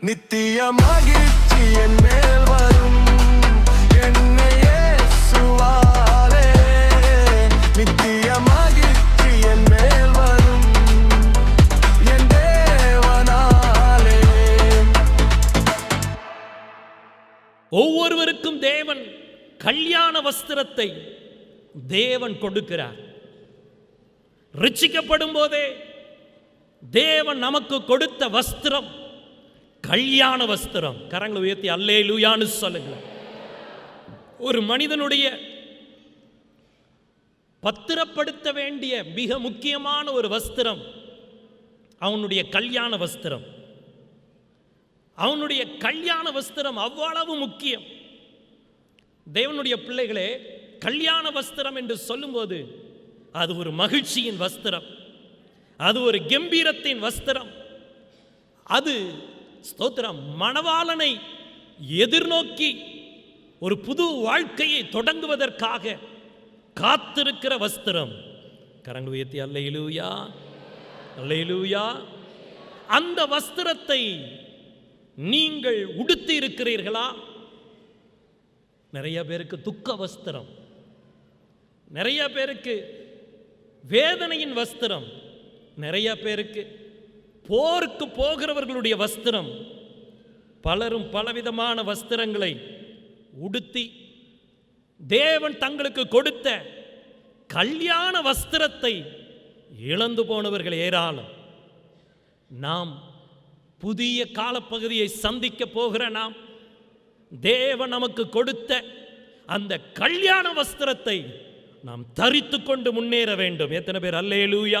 நித்திய மகிழ்ச்சி என் மேல் வரும். என்னை சுவாரே நித்திய மகிழ்ச்சி என் மேல் வரும். என் தேவனாலே. ஒவ்வொருவருக்கும் தேவன் கல்யாண வஸ்திரத்தை தேவன் கொடுக்கிறார். ரிச்சிக்கப்படும் போதே தேவன் நமக்கு கொடுத்த வஸ்திரம் கல்யாண வஸ்திரம். கரங்களை உயர்த்தி அல்லே லூயான்னு சொல்லுங்க ஒரு மனிதனுடைய பத்திரப்படுத்த வேண்டிய மிக முக்கியமான ஒரு வஸ்திரம் அவனுடைய கல்யாண வஸ்திரம். அவனுடைய கல்யாண வஸ்திரம் அவ்வளவு முக்கியம். தேவனுடைய பிள்ளைகளே கல்யாண வஸ்திரம் என்று சொல்லும்போது அது ஒரு மகிழ்ச்சியின் வஸ்திரம். அது ஒரு கம்பீரத்தின் வஸ்திரம். அது ஸ்தோத்திரம். மணவாளனை எதிர்நோக்கி ஒரு புது வாழ்க்கையை தொடங்குவதற்காக காத்திருக்கிற வஸ்திரம். கரங்கு உயர்த்தி அல்லையிலூயா அல்லையிலூயா அந்த வஸ்திரத்தை நீங்கள் உடுத்தி இருக்கிறீர்களா நிறைய பேருக்கு துக்க வஸ்திரம். நிறைய பேருக்கு வேதனையின் வஸ்திரம். நிறைய பேருக்கு போருக்கு போகிறவர்களுடைய வஸ்திரம் பலரும் பலவிதமான வஸ்திரங்களை உடுத்தி தேவன் தங்களுக்கு கொடுத்த கல்யாண வஸ்திரத்தை இழந்து போனவர்கள் ஏராளம். நாம் புதிய காலப்பகுதியை சந்திக்க போகிற நாம் தேவன் நமக்கு கொடுத்த அந்த கல்யாண வஸ்திரத்தை நாம் தரித்து கொண்டு முன்னேற வேண்டும். எத்தனை பேர்? அல்லேலூயா.